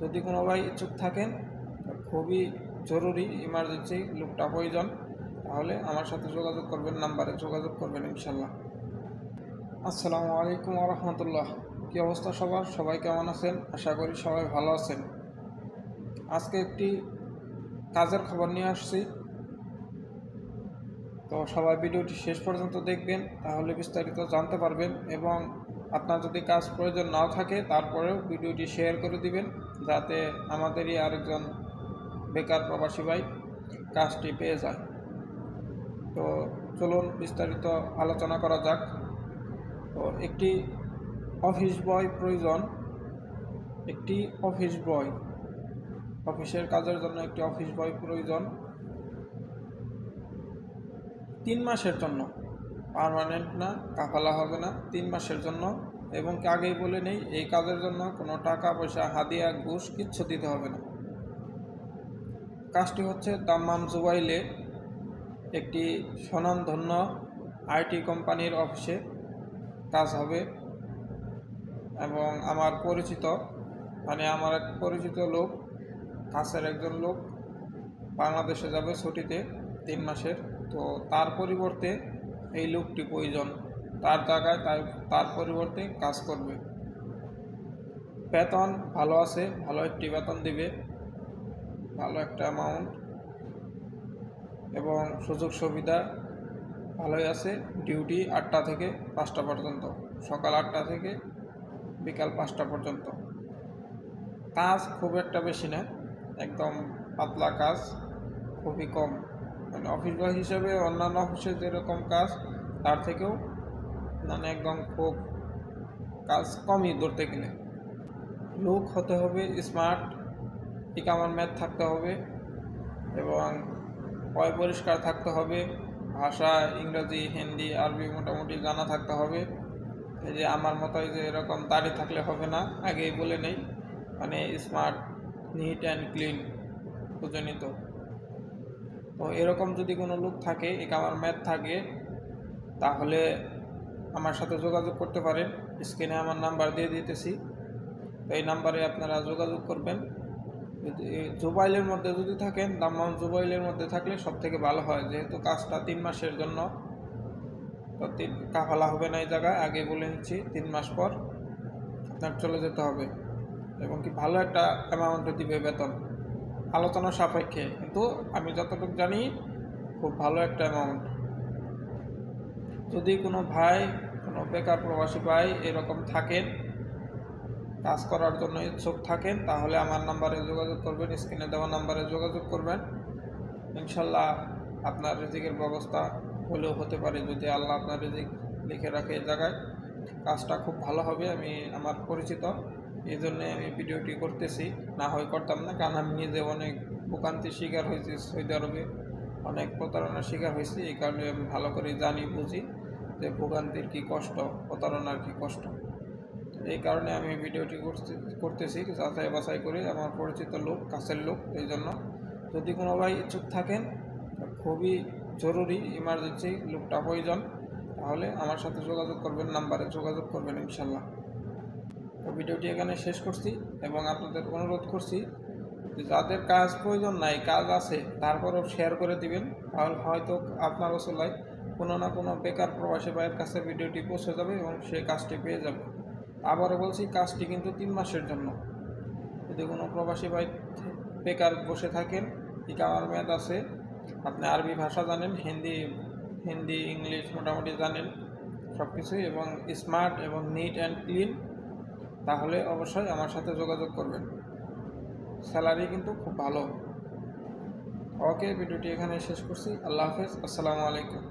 যদি কোনো ভাই ইচ্ছুক থাকেন খুবই জরুরি ইমার্জেন্সি লোকটা প্রয়োজন, তাহলে আমার সাথে যোগাযোগ করবেন, নাম্বারে যোগাযোগ করবেন ইনশাল্লাহ। আসসালামু আলাইকুম রহমতুল্লাহ কী অবস্থা সবার? সবাই কেমন আছেন? আশা করি সবাই ভালো আছেন। আজকে একটি কাজের খবর নিয়ে আসছি। তো সবাই ভিডিওটি শেষ পর্যন্ত দেখবেন, তাহলে বিস্তারিত জানতে পারবেন এবং আপনার যদি কাজ প্রয়োজন নাও থাকে, তারপরেও ভিডিওটি শেয়ার করে দিবেন, যাতে আমাদেরই আরেকজন বেকার প্রবাসী ভাই কাজটি পেয়ে যায়। তো চলুন বিস্তারিত আলোচনা করা যাক। তো একটি অফিস বয় প্রয়োজন। একটি অফিস বয়। অফিসের কাজের জন্য একটি অফিস বয় প্রয়োজন। তিন মাসের জন্য। পার্মানেন্ট না, কাফালা হবে না তিন মাসের জন্য। এবং আগেই বলে নেই, এই কাজের জন্য কোনো টাকা, পয়সা, হাদিয়া, ঘুষ কিচ্ছু দিতে হবে না। কাজটি হচ্ছে দাম্মাম জুবাইলে একটি স্বনামধন্য আইটি কোম্পানির অফিসে কাজ হবে। এবং আমার পরিচিত মানে আমার এক পরিচিত লোক, কাছের একজন লোক, বাংলাদেশে যাবে ছুটিতে তিন মাসের। তো তার পরিবর্তে এই লোকটি প্রয়োজন। তার জায়গায় তার তার পরিবর্তে কাজ করবে। বেতন ভালো আছে, ভালো একটি বেতন দিবে। ভালো একটা অ্যামাউন্ট এবং সুযোগ সুবিধা ভালোই আছে ডিউটি আটটা থেকে পাঁচটা পর্যন্ত। সকাল আটটা থেকে বিকাল পাঁচটা পর্যন্ত। কাজ খুব একটা বেশি না, একদম পাতলা কাজ, খুবই কম। অফিস বয় হিসেবে অন্যান্য অফিসে যেরকম কাজ, তার থেকেও মানে একদম খুব কাজ কমই ধরতে গেলে। লুক হতে হবে স্মার্ট ইকামার ম্যাথ থাকতে হবে এবং পয় পরিষ্কার থাকতে হবে, ভাষা, ইংরাজি, হিন্দি, আরবি মোটামুটি জানা থাকতে হবে। এই যে আমার মতোই যে এরকম দাড়ি থাকলে হবে না, আগেই বলে নেই। মানে স্মার্ট নিট অ্যান্ড ক্লিন বুঝে নিত তো এরকম যদি কোনো লোক থাকে একামার ম্যাথ থাকে, তাহলে আমার সাথে যোগাযোগ করতে পারেন। স্ক্রিনে আমার নাম্বার দিয়ে দিতেছি। তো এই নাম্বারে আপনারা যোগাযোগ করবেন। যদি জুবাইলের মধ্যে যদি থাকেন দাম্মাম জুবাইলের মধ্যে থাকলে সব থেকে ভালো হয়। যেহেতু কাজটা তিন মাসের জন্য, তো তিন, কাফালা হবে না এই জায়গায়। আগে বলে নিচ্ছি, তিন মাস পর আপনার চলে যেতে হবে। এবং কি ভালো একটা অ্যামাউন্টে দিবে বেতন। আলোচনা সাপেক্ষে, কিন্তু আমি যতটুকু জানি, খুব ভালো একটা অ্যামাউন্ট যদি কোনো ভাই, কোনো বেকার প্রবাসী ভাই এরকম থাকেন, কাজ করার জন্য ইচ্ছুক থাকেন, তাহলে আমার নাম্বারে যোগাযোগ করবেন স্ক্রিনে দেওয়া নাম্বারে যোগাযোগ করবেন। ইনশাল্লাহ আপনার রিজিকের ব্যবস্থা হলেও হতে পারে, যদি আল্লাহ আপনার রিজিক লিখে রাখে এ জায়গায়। কাজটা খুব ভালো হবে, আমি, আমার পরিচিত। এই জন্যে আমি ভিডিওটি করতেছি। না হয় করতাম না, কারণ আমি নিজে অনেক ভোগান্তির শিকার হয়েছি সৌদি আরবে। অনেক প্রতারণার শিকার হয়েছি, এই কারণে আমি ভালো করে জানি, বুঝি যে ভোগান্তির কী কষ্ট, প্রতারণার কী কষ্ট। এই কারণে আমি ভিডিওটি করতে, করতেছি, যাচাই বাছাই করে আমার পরিচিত লোক, কাছের লোক, এই জন্য। যদি কোনো ভাই ইচ্ছুক থাকেন, খুবই জরুরি ইমার্জেন্সি লোকটা প্রয়োজন, তাহলে আমার সাথে যোগাযোগ করবেন, নাম্বারে যোগাযোগ করবেন, ইনশাল্লাহ। ভিডিওটি এখানে শেষ করছি এবং আপনাদের অনুরোধ করছি যাদের কাজ প্রয়োজন নাই, কাজ আছে, তারপরেও শেয়ার করে দিবেন। তাহলে হয়তো আপনার ওসলায় কোনো না কোনো বেকার প্রবাসী ভাইয়ের কাছে ভিডিওটি পৌঁছে যাবে এবং সে কাজটি পেয়ে যাবে। আবারও বলছি, কাজটি কিন্তু তিন মাসের জন্য। যদি কোনো প্রবাসী ভাই বেকার বসে থাকেন ইকামার মেয়াদ আছে, আপনি আরবি ভাষা জানেন, হিন্দি হিন্দি, ইংলিশ মোটামুটি জানেন সব কিছুই এবং স্মার্ট এবং নিট অ্যান্ড ক্লিন তাহলে অবশ্যই আমার সাথে যোগাযোগ করবেন। স্যালারি কিন্তু খুব ভালো। ওকে, ভিডিওটি এখানে শেষ করছি। আল্লাহ হাফেজ। আসসালামু আলাইকুম।